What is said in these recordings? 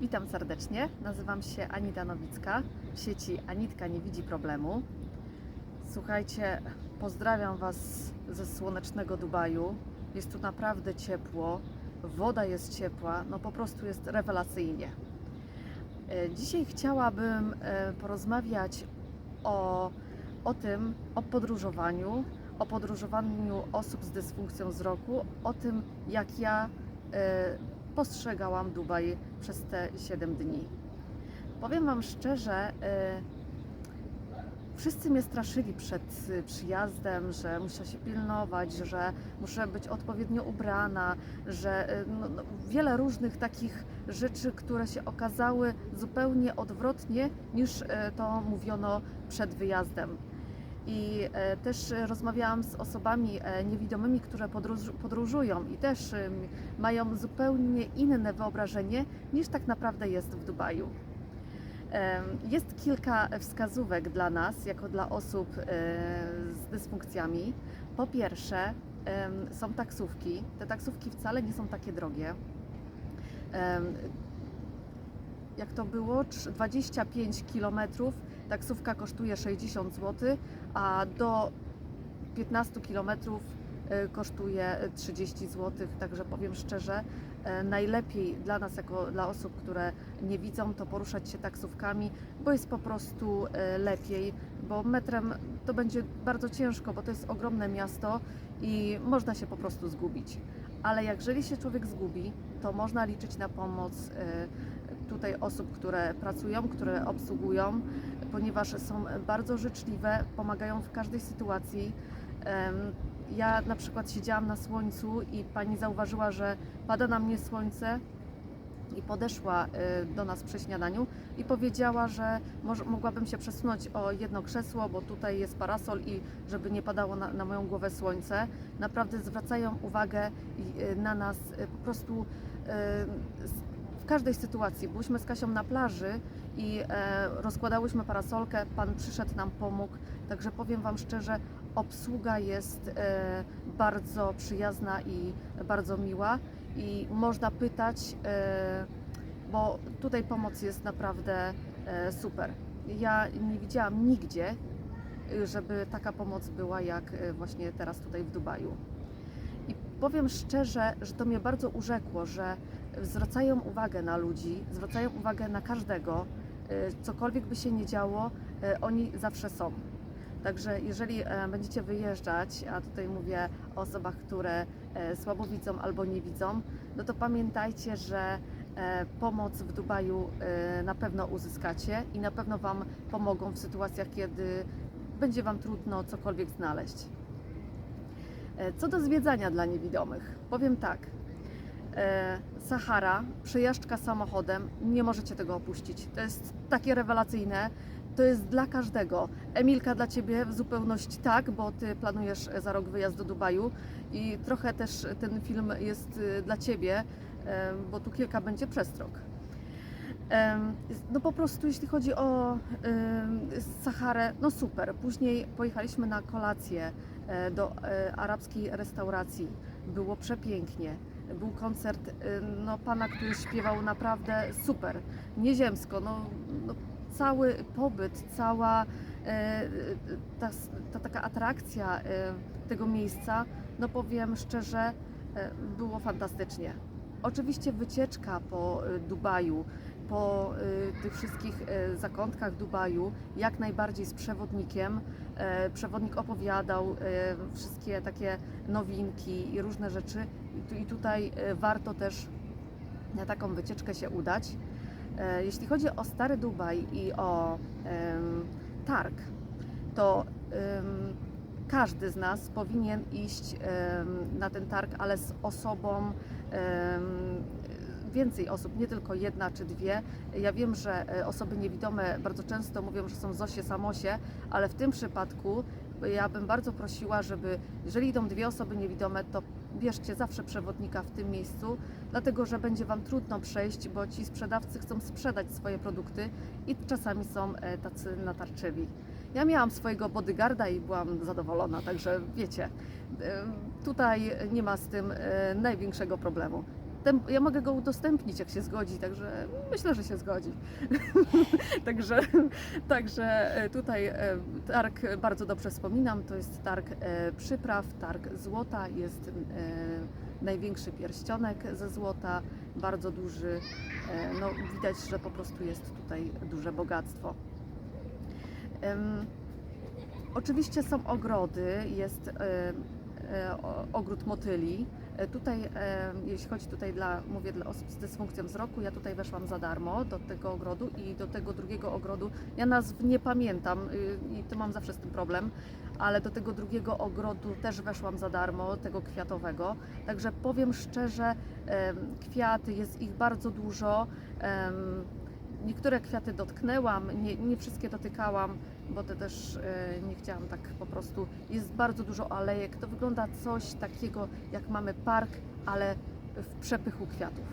Witam serdecznie. Nazywam się Anita Nowicka w sieci Anitka nie widzi problemu. Słuchajcie, pozdrawiam Was ze słonecznego Dubaju. Jest tu naprawdę ciepło, woda jest ciepła, no po prostu jest rewelacyjnie. E, Dzisiaj chciałabym e, porozmawiać o, o tym, o podróżowaniu, o podróżowaniu osób z dysfunkcją wzroku, o tym, jak ja e, postrzegałam Dubaj przez te 7 dni. Powiem Wam szczerze, e, wszyscy mnie straszyli przed e, przyjazdem, że muszę się pilnować, że muszę być odpowiednio ubrana, że e, no, no, wiele różnych takich rzeczy, które się okazały zupełnie odwrotnie niż to mówiono przed wyjazdem. I e, też rozmawiałam z osobami e, niewidomymi, które podróż, podróżują i też mają zupełnie inne wyobrażenie niż tak naprawdę jest w Dubaju. Jest kilka wskazówek dla nas, jako dla osób e, z dysfunkcjami. Po pierwsze, są taksówki. Te taksówki wcale nie są takie drogie. Jak to było? Trz- 25 km taksówka kosztuje 60 zł, a do 15 km kosztuje 30 zł. Także powiem szczerze, e, najlepiej dla nas, jako dla osób, które nie widzą, to poruszać się taksówkami, bo jest po prostu e, lepiej, bo metrem to będzie bardzo ciężko, bo to jest ogromne miasto i można się po prostu zgubić. Ale jeżeli się człowiek zgubi, to można liczyć na pomoc tutaj osób, które pracują, które obsługują, ponieważ są bardzo życzliwe, pomagają w każdej sytuacji. Ja na przykład siedziałam na słońcu i pani zauważyła, że pada na mnie słońce i podeszła y, do nas przy śniadaniu i powiedziała, że mogłabym się przesunąć o jedno krzesło, bo tutaj jest parasol i żeby nie padało na, na moją głowę słońce. Naprawdę zwracają uwagę y, na nas y, po prostu każdej sytuacji. Byliśmy z Kasią na plaży i e, rozkładałyśmy parasolkę, pan przyszedł nam pomógł, także powiem Wam szczerze, obsługa jest e, bardzo przyjazna i bardzo miła i można pytać, e, bo tutaj pomoc jest naprawdę super. Ja nie widziałam nigdzie, żeby taka pomoc była jak właśnie teraz tutaj w Dubaju. Powiem szczerze, że to mnie bardzo urzekło, że zwracają uwagę na ludzi, zwracają uwagę na każdego, e, cokolwiek by się nie działo, e, oni zawsze są. Także jeżeli e, będziecie wyjeżdżać, a tutaj mówię o osobach, które e, słabo widzą albo nie widzą, no to pamiętajcie, że e, pomoc w Dubaju na pewno uzyskacie i na pewno Wam pomogą w sytuacjach, kiedy będzie Wam trudno cokolwiek znaleźć. E, Co do zwiedzania dla niewidomych, powiem tak. E, Sahara, przejażdżka samochodem, nie możecie tego opuścić. To jest takie rewelacyjne. To jest dla każdego. Emilka, dla Ciebie w zupełności tak, bo Ty planujesz za rok wyjazd do Dubaju i trochę też ten film jest dla Ciebie, e, bo tu kilka będzie przestróg. Em, No po prostu jeśli chodzi o Saharę, no super. Później pojechaliśmy na kolację e, do e, arabskiej restauracji. Było przepięknie. Był koncert e, no, pana, który śpiewał naprawdę super, nieziemsko. No, no, cały pobyt, cała e, ta, ta taka atrakcja e, tego miejsca, no powiem szczerze, e, było fantastycznie. Oczywiście wycieczka po e, Dubaju, po tych wszystkich zakątkach Dubaju, jak najbardziej z przewodnikiem. E, Przewodnik opowiadał e, wszystkie takie nowinki i różne rzeczy. I, tu, i tutaj e, warto też na taką wycieczkę się udać. Jeśli chodzi o Stary Dubaj i o targ, to każdy z nas powinien iść na ten targ, ale z osobą więcej osób, nie tylko jedna czy dwie. Ja wiem, że e, osoby niewidome bardzo często mówią, że są zosie, samosie, ale w tym przypadku ja bym bardzo prosiła, żeby jeżeli idą dwie osoby niewidome, to bierzcie zawsze przewodnika w tym miejscu, dlatego że będzie Wam trudno przejść, bo ci sprzedawcy chcą sprzedać swoje produkty i czasami są e, tacy natarczywi. Ja miałam swojego bodyguarda i byłam zadowolona, także wiecie, e, tutaj nie ma z tym największego problemu. Ja mogę go udostępnić, jak się zgodzi, także myślę, że się zgodzi. także, także e, tutaj e, targ bardzo dobrze wspominam, to jest targ e, przypraw, targ złota, jest największy pierścionek ze złota, bardzo duży, no widać, że po prostu jest tutaj duże bogactwo. Oczywiście są ogrody, jest ogród motyli. E, Tutaj, e, jeśli chodzi tutaj dla, mówię dla osób z dysfunkcją wzroku, ja tutaj weszłam za darmo do tego ogrodu i do tego drugiego ogrodu, ja nazw nie pamiętam y, i to mam zawsze z tym problem, ale do tego drugiego ogrodu też weszłam za darmo, tego kwiatowego. Także powiem szczerze, kwiaty, jest ich bardzo dużo. Niektóre kwiaty dotknęłam, nie, nie wszystkie dotykałam, bo to też e, nie chciałam tak po prostu. Jest bardzo dużo alejek. To wygląda coś takiego, jak mamy park, ale w przepychu kwiatów.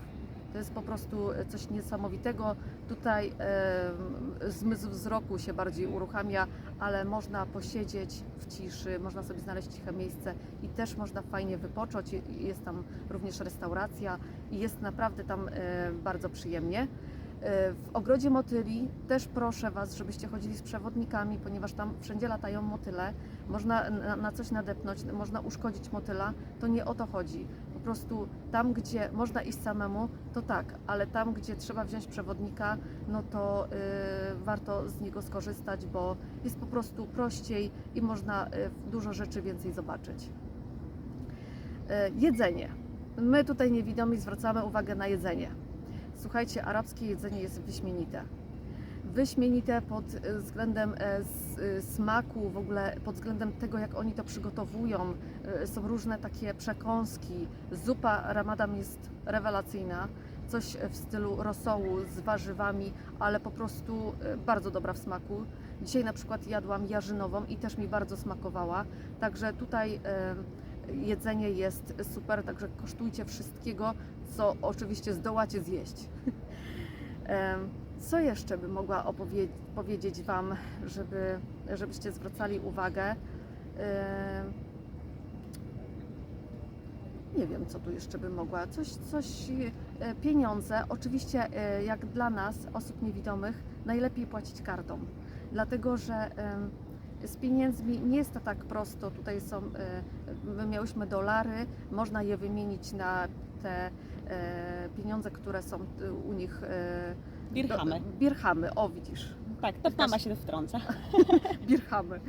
To jest po prostu e, coś niesamowitego. Tutaj e, zmysł wzroku się bardziej uruchamia, ale można posiedzieć w ciszy, można sobie znaleźć ciche miejsce i też można fajnie wypocząć. Je- Jest tam również restauracja i jest naprawdę tam e, bardzo przyjemnie. W ogrodzie motyli też proszę Was, żebyście chodzili z przewodnikami, ponieważ tam wszędzie latają motyle. Można na, coś nadepnąć, można uszkodzić motyla. To nie o to chodzi. Po prostu tam, gdzie można iść samemu, to tak, ale tam, gdzie trzeba wziąć przewodnika, no to y, warto z niego skorzystać, bo jest po prostu prościej i można y, dużo rzeczy więcej zobaczyć. E, Jedzenie. My tutaj niewidomi zwracamy uwagę na jedzenie. Słuchajcie, arabskie jedzenie jest wyśmienite. Wyśmienite pod e, względem e, e, smaku, w ogóle pod względem tego, jak oni to przygotowują. Są różne takie przekąski. Zupa Ramadan jest rewelacyjna. Coś w stylu rosołu z warzywami, ale po prostu bardzo dobra w smaku. Dzisiaj na przykład jadłam jarzynową i też mi bardzo smakowała. Także tutaj jedzenie jest super, także kosztujcie wszystkiego, co oczywiście zdołacie zjeść. Co jeszcze bym mogła opowie- powiedzieć Wam, żeby, żebyście zwracali uwagę? Nie wiem, co tu jeszcze bym mogła. Coś, coś, e, pieniądze. Oczywiście, e, jak dla nas, osób niewidomych, najlepiej płacić kartą, dlatego że z pieniędzmi nie jest to tak prosto. Tutaj są, e, my miałyśmy dolary, można je wymienić na te e, pieniądze, które są e, u nich. Dirhamy. Do, birhamy, o widzisz, Tak, to mama się wtrąca. birhamy.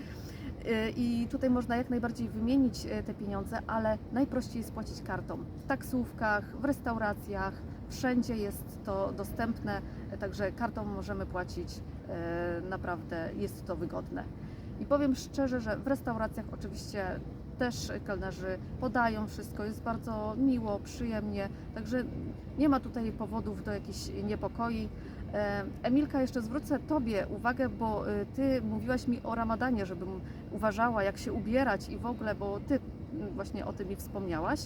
I tutaj można jak najbardziej wymienić te pieniądze, ale najprościej jest płacić kartą. W taksówkach, w restauracjach, wszędzie jest to dostępne, także kartą możemy płacić. Naprawdę jest to wygodne. I powiem szczerze, że w restauracjach oczywiście też kelnerzy podają wszystko, jest bardzo miło, przyjemnie, także nie ma tutaj powodów do jakichś niepokoi. E, Emilka, jeszcze zwrócę Tobie uwagę, bo y, Ty mówiłaś mi o ramadanie, żebym uważała, jak się ubierać i w ogóle, bo Ty właśnie o tym mi wspomniałaś.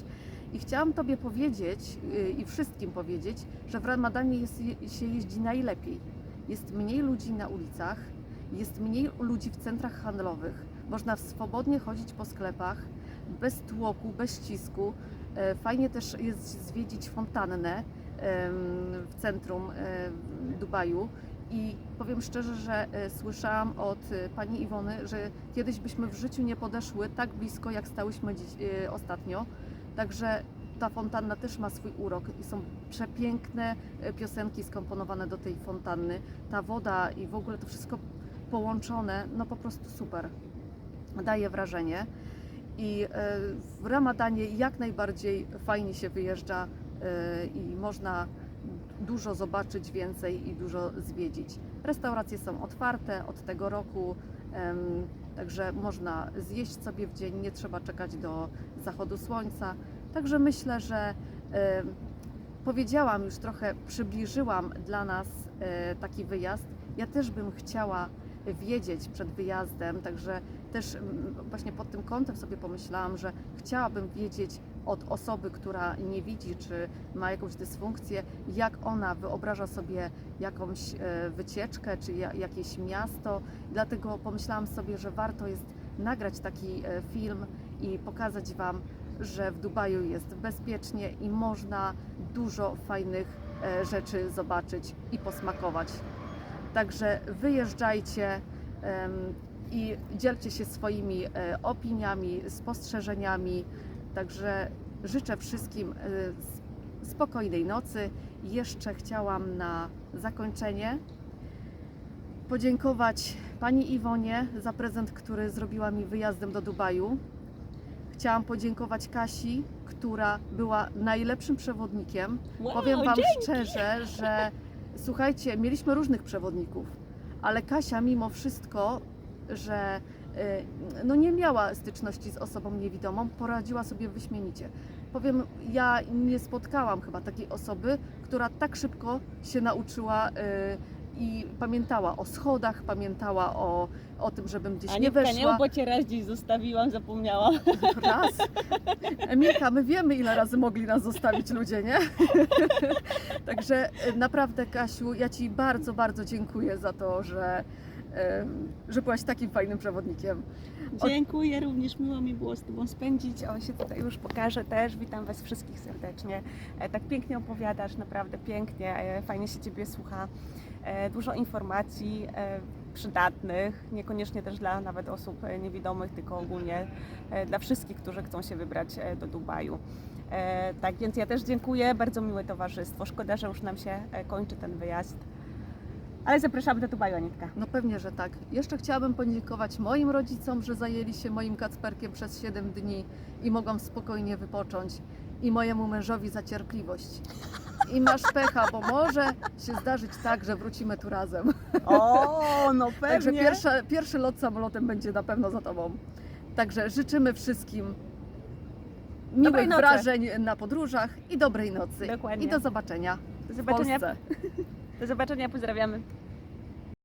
I chciałam Tobie powiedzieć y, i wszystkim powiedzieć, że w ramadanie jest, je- się jeździ najlepiej. Jest mniej ludzi na ulicach, jest mniej ludzi w centrach handlowych. Można swobodnie chodzić po sklepach, bez tłoku, bez ścisku. E, Fajnie też jest zwiedzić fontannę w centrum e, Dubaju. I powiem szczerze, że e, słyszałam od pani Iwony, że kiedyś byśmy w życiu nie podeszły tak blisko, jak stałyśmy dziś, ostatnio. Także ta fontanna też ma swój urok i są przepiękne piosenki skomponowane do tej fontanny. Ta woda i w ogóle to wszystko połączone, no po prostu super. Daje wrażenie. I e, w Ramadanie jak najbardziej fajnie się wyjeżdża e, i można dużo zobaczyć więcej i dużo zwiedzić. Restauracje są otwarte od tego roku, także można zjeść sobie w dzień, nie trzeba czekać do zachodu słońca. Także myślę, że em, powiedziałam już trochę, przybliżyłam dla nas e, taki wyjazd. Ja też bym chciała wiedzieć przed wyjazdem, także też mm, właśnie pod tym kątem sobie pomyślałam, że chciałabym wiedzieć od osoby, która nie widzi, czy ma jakąś dysfunkcję, jak ona wyobraża sobie jakąś e, wycieczkę, czy ja- jakieś miasto. Dlatego pomyślałam sobie, że warto jest nagrać taki e, film i pokazać Wam, że w Dubaju jest bezpiecznie i można dużo fajnych e, rzeczy zobaczyć i posmakować. Także wyjeżdżajcie i dzielcie się swoimi e, opiniami, spostrzeżeniami. Także życzę wszystkim e, spokojnej nocy. Jeszcze chciałam na zakończenie podziękować Pani Iwonie za prezent, który zrobiła mi wyjazdem do Dubaju. Chciałam podziękować Kasi, która była najlepszym przewodnikiem. Wow, Powiem Wam dzięki. szczerze, że słuchajcie, mieliśmy różnych przewodników, ale Kasia mimo wszystko, że y, no nie miała styczności z osobą niewidomą, poradziła sobie wyśmienicie. Powiem, ja nie spotkałam chyba takiej osoby, która tak szybko się nauczyła y, i pamiętała o schodach, pamiętała o, o tym, żebym gdzieś nie nie weszła. mów, bo cię raz gdzieś zostawiłam, zapomniałam. Raz. Emilka, my wiemy, ile razy mogli nas zostawić ludzie, nie? Także e, naprawdę, Kasiu, ja Ci bardzo, bardzo dziękuję za to, że, że byłaś takim fajnym przewodnikiem. Od- Dziękuję, również miło mi było z Tobą spędzić. On się tutaj już pokaże też. Witam Was wszystkich serdecznie. E, Tak pięknie opowiadasz, naprawdę pięknie. e, Fajnie się Ciebie słucha. E, Dużo informacji e, przydatnych, niekoniecznie też dla nawet osób e, niewidomych, tylko ogólnie dla wszystkich, którzy chcą się wybrać do Dubaju. Tak więc ja też dziękuję, bardzo miłe towarzystwo. Szkoda, że już nam się kończy ten wyjazd. Ale zapraszamy do Dubaju, Anitka. No pewnie, że tak. Jeszcze chciałabym podziękować moim rodzicom, że zajęli się moim kacperkiem przez 7 dni i mogłam spokojnie wypocząć. I mojemu mężowi za cierpliwość. I masz pecha, bo może się zdarzyć tak, że wrócimy tu razem. O, no pewnie. Także pierwsza, pierwszy lot samolotem będzie na pewno za Tobą. Także życzymy wszystkim miłych nocy. wrażeń na podróżach i dobrej nocy. Dokładnie. I do zobaczenia Do w zobaczenia. Polsce. Do zobaczenia, pozdrawiamy.